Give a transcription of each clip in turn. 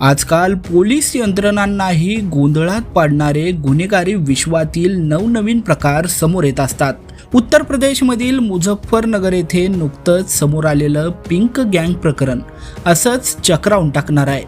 आजकाल पोलीस यंत्रणांनाही गोंधळात पाडणारे गुन्हेगारी विश्वातील नवनवीन प्रकार समोर येत असतात. उत्तर प्रदेशमधील मुझफ्फरनगर येथे नुकतंच समोर आलेलं पिंक गँग प्रकरण असंच चक्रावून टाकणार आहे.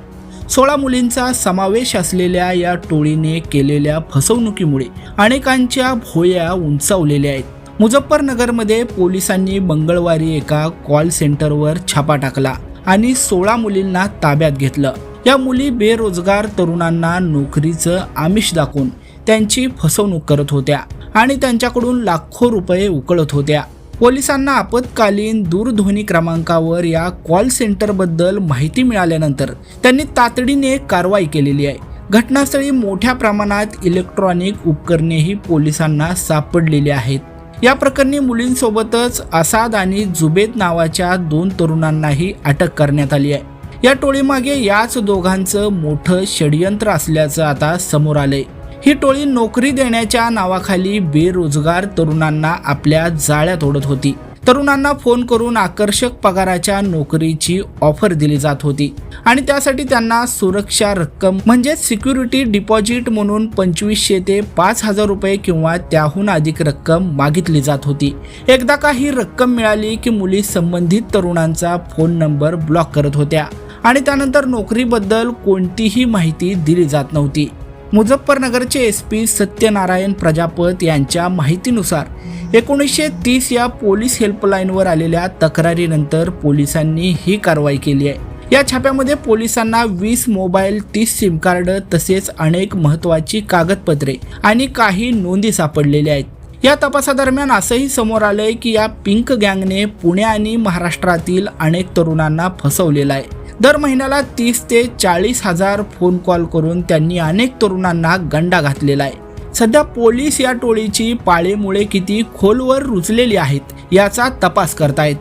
सोळा मुलींचा समावेश असलेल्या या टोळीने केलेल्या फसवणुकीमुळे अनेकांच्या भोया उंचावलेल्या आहेत. मुझफ्फरनगरमध्ये पोलिसांनी मंगळवारी एका कॉल सेंटरवर छापा टाकला आणि सोळा मुलींना ताब्यात घेतलं. या मुली बेरोजगार तरुणांना नोकरीचं आमिष दाखवून त्यांची फसवणूक करत होत्या आणि त्यांच्याकडून लाखो रुपये उकळत होत्या. पोलिसांना आपत्कालीन दूरध्वनी क्रमांकावर या कॉल सेंटरबद्दल माहिती मिळाल्यानंतर त्यांनी तातडीने कारवाई केलेली आहे. घटनास्थळी मोठ्या प्रमाणात इलेक्ट्रॉनिक उपकरणेही पोलिसांना सापडलेली आहेत. या प्रकरणी मुलींसोबतच असाद आणि जुबेद नावाच्या दोन तरुणांनाही अटक करण्यात आली आहे. या टोळीमागे याच दोघांचं मोठं षडयंत्र असल्याचं आता समोर आलंय. ही टोळी नोकरी देण्याच्या नावाखाली बेरोजगार तरुणांना आपल्या जाळ्यात ओढत होती. तरुणांना फोन करून आकर्षक पगाराच्या नोकरीची ऑफर दिली जात होती. आणि त्यासाठी त्यांना सुरक्षा रक्कम म्हणजे सिक्युरिटी डिपॉझिट म्हणून पंचवीसशे ते पाच हजार रुपये किंवा त्याहून अधिक रक्कम मागितली जात होती. एकदा का ही रक्कम मिळाली की मुली संबंधित तरुणांचा फोन नंबर ब्लॉक करत होत्या. आणि त्यानंतर नोकरीबद्दल कोणतीही माहिती दिली जात नव्हती. मुझफ्फरनगरचे एस पी सत्यनारायण प्रजापत यांच्या माहितीनुसार एकोणीसशे तीस या पोलीस हेल्पलाईनवर आलेल्या तक्रारीनंतर पोलिसांनी ही कारवाई केली आहे. या छाप्यामध्ये पोलिसांना वीस मोबाईल तीस सिम कार्ड तसेच अनेक महत्त्वाची कागदपत्रे आणि काही नोंदी सापडलेल्या आहेत. या तपासादरम्यान असंही समोर आलंय की या पिंक गँगने पुणे आणि महाराष्ट्रातील अनेक तरुणांना फसवलेला आहे. दर महिन्याला तीस ते चाळीस हजार फोन कॉल करून त्यांनी अनेक तरुणांना गंडा घातलेला आहे. सध्या पोलीस या टोळीची पाळेमुळे किती खोलवर रुजलेली आहेत याचा तपास करतायत.